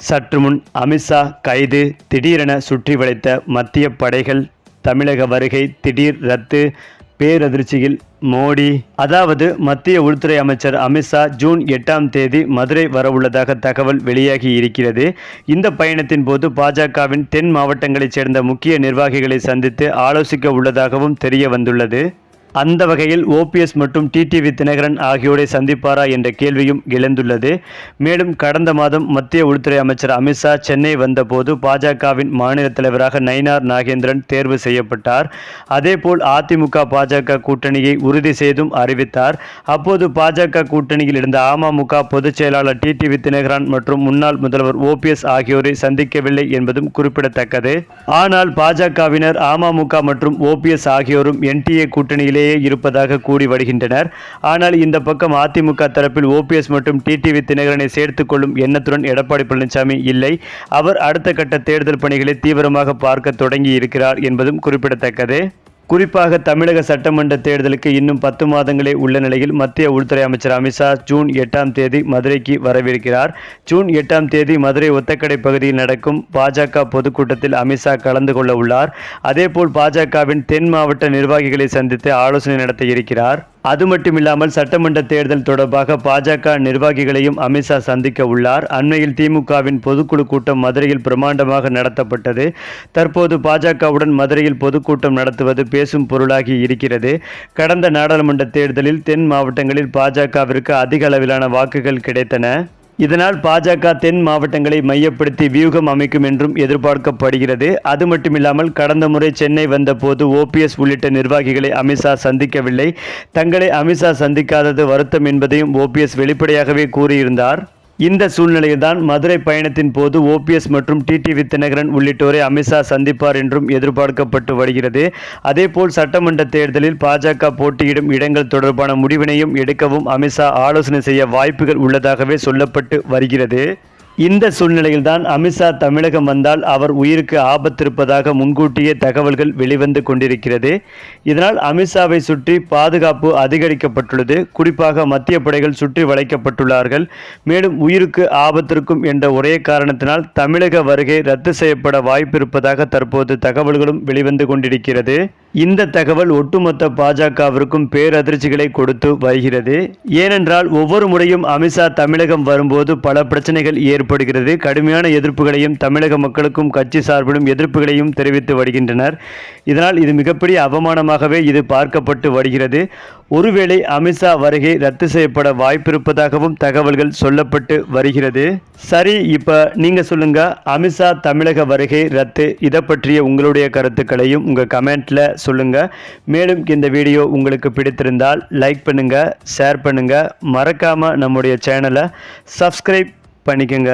சற்று முன் அமித்ஷா கைது திடீரென சுற்றி வளைத்த மத்திய படைகள் தமிழக வருகை திடீர் ரத்து பேரதிர்ச்சியில் மோடி. அதாவது மத்திய உள்துறை அமைச்சர் அமித்ஷா ஜூன் எட்டாம் தேதி மதுரை வரவுள்ளதாக தகவல் வெளியாகி இருக்கிறது. இந்த பயணத்தின் போது பாஜகவின் தென் மாவட்டங்களைச் சேர்ந்த முக்கிய நிர்வாகிகளை சந்தித்து ஆலோசிக்க உள்ளதாகவும் தெரிய வந்துள்ளது. அந்த வகையில் ஓபிஎஸ் மற்றும் டிடிவி தினகரன் ஆகியோரை சந்திப்பாரா என்ற கேள்வியும் எழுந்துள்ளது. மேலும் கடந்த மாதம் மத்திய உள்துறை அமைச்சர் அமித்ஷா சென்னை வந்தபோது பாஜகவின் மாநில தலைவராக நயினார் நாகேந்திரன் தேர்வு செய்யப்பட்டார். அதேபோல் அதிமுக பாஜக கூட்டணியை உறுதி செய்தும் அறிவித்தார். அப்போது பாஜக கூட்டணியில் இருந்த அமமுக பொதுச் செயலாளர் டிடிவி தினகரன் மற்றும் முன்னாள் முதல்வர் ஓபிஎஸ் ஆகியோரை சந்திக்கவில்லை என்பதும் குறிப்பிடத்தக்கது. ஆனால் பாஜகவினர் அமமுக மற்றும் ஓபிஎஸ் ஆகியோரும் என்டிஏ நிலையிலேயே இருப்பதாக கூறி வருகின்றனர். ஆனால் இந்த பக்கம் அதிமுக தரப்பில் ஓபிஎஸ் மற்றும் டிடிவி தினகரனை சேர்த்துக் கொள்ளும் எண்ணத்துடன் எடப்பாடி பழனிசாமி இல்லை. அவர் அடுத்த கட்ட தேர்தல் பணிகளை தீவிரமாக பார்க்க தொடங்கி இருக்கிறார் என்பதும் குறிப்பிடத்தக்கது. குறிப்பாக தமிழக சட்டமன்ற தேர்தலுக்கு இன்னும் பத்து மாதங்களே உள்ள நிலையில் மத்திய உள்துறை அமைச்சர் அமித்ஷா ஜூன் எட்டாம் தேதி மதுரைக்கு வரவிருக்கிறார். ஜூன் எட்டாம் தேதி மதுரை ஒத்தக்கடை பகுதியில் நடக்கும் பாஜக பொதுக்கூட்டத்தில் அமித்ஷா கலந்து கொள்ள உள்ளார். அதேபோல் பாஜகவின் தென் மாவட்ட நிர்வாகிகளை சந்தித்து ஆலோசனை நடத்த இருக்கிறார். அது மட்டுமில்லாமல் சட்டமன்ற தேர்தல் தொடர்பாக பாஜக நிர்வாகிகளையும் அமித்ஷா சந்திக்க உள்ளார். அண்மையில் திமுகவின் பொதுக்குழு கூட்டம் மதுரையில் பிரமாண்டமாக நடத்தப்பட்டது. தற்போது பாஜகவுடன் மதுரையில் பொதுக்கூட்டம் நடத்துவது பேசும் பொருளாகி இருக்கிறது. கடந்த நாடாளுமன்ற தேர்தலில் தென் மாவட்டங்களில் பாஜகவிற்கு அதிக அளவிலான வாக்குகள் கிடைத்தன. இதனால் பாஜக தென் மாவட்டங்களை மையப்படுத்தி வியூகம் அமைக்கும் என்றும் எதிர்பார்க்கப்படுகிறது. அது மட்டுமில்லாமல் கடந்த முறை சென்னை வந்தபோது ஓபிஎஸ் உள்ளிட்ட நிர்வாகிகளை அமித்ஷா சந்திக்கவில்லை. தங்களை அமித்ஷா சந்திக்காதது வருத்தம் என்பதையும் ஓபிஎஸ் வெளிப்படையாகவே கூறியிருந்தார். இந்த சூழ்நிலையில்தான் மதுரை பயணத்தின் போது ஓபிஎஸ் மற்றும் டிடிவி தினகரன் உள்ளிட்டோரை அமித்ஷா சந்திப்பார் என்றும் எதிர்பார்க்கப்பட்டு வருகிறது. அதேபோல் சட்டமன்ற தேர்தலில் பாஜக போட்டியிடும் இடங்கள் தொடர்பான முடிவினையும் எடுக்கவும் அமித்ஷா ஆலோசனை செய்ய வாய்ப்புகள் உள்ளதாகவே சொல்லப்பட்டு வருகிறது. இந்த சூழ்நிலையில்தான் அமித்ஷா தமிழகம் வந்தால் அவர் உயிருக்கு ஆபத்து இருப்பதாக முன்கூட்டியே தகவல்கள் வெளிவந்து கொண்டிருக்கிறது. இதனால் அமித்ஷாவை சுற்றி பாதுகாப்பு அதிகரிக்கப்பட்டுள்ளது. குறிப்பாக மத்திய படைகள் சுற்றி வளைக்கப்பட்டுள்ளார்கள். மேலும் உயிருக்கு ஆபத்திருக்கும் என்ற ஒரே காரணத்தினால் தமிழக வருகை ரத்து செய்யப்பட வாய்ப்பு இருப்பதாக தற்போது தகவல்களும் வெளிவந்து கொண்டிருக்கிறது. இந்த தகவல் ஒட்டுமொத்த பாஜகவிற்கும் பேரதிர்ச்சிகளை கொடுத்து வருகிறது. ஏனென்றால் ஒவ்வொரு முறையும் அமித்ஷா தமிழகம் வரும்போது பல பிரச்சனைகள் ஏற்படுகிறது கடுமையான எதிர்ப்புகளையும் தமிழக மக்களுக்கும் கட்சி சார்பிலும் எதிர்ப்புகளையும் தெரிவித்து வருகின்றனர். இதனால் இது மிகப்பெரிய அவமானமாகவே இது பார்க்கப்பட்டு வருகிறது. ஒருவேளை அமித்ஷா வருகை ரத்து செய்யப்பட வாய்ப்பிருப்பதாகவும் தகவல்கள் சொல்லப்பட்டு வருகிறது. சரி இப்போ நீங்கள் சொல்லுங்க அமித்ஷா தமிழக வருகை ரத்து இதை பற்றிய உங்களுடைய கருத்துக்களையும் உங்கள் கமெண்ட்ல சொல்லுங்க. மேலும் இந்த வீடியோ உங்களுக்கு பிடித்திருந்தால் லைக் பண்ணுங்கள் ஷேர் பண்ணுங்கள் மறக்காமல் நம்முடைய சேனலை சப்ஸ்கிரைப் பண்ணிக்கோங்க.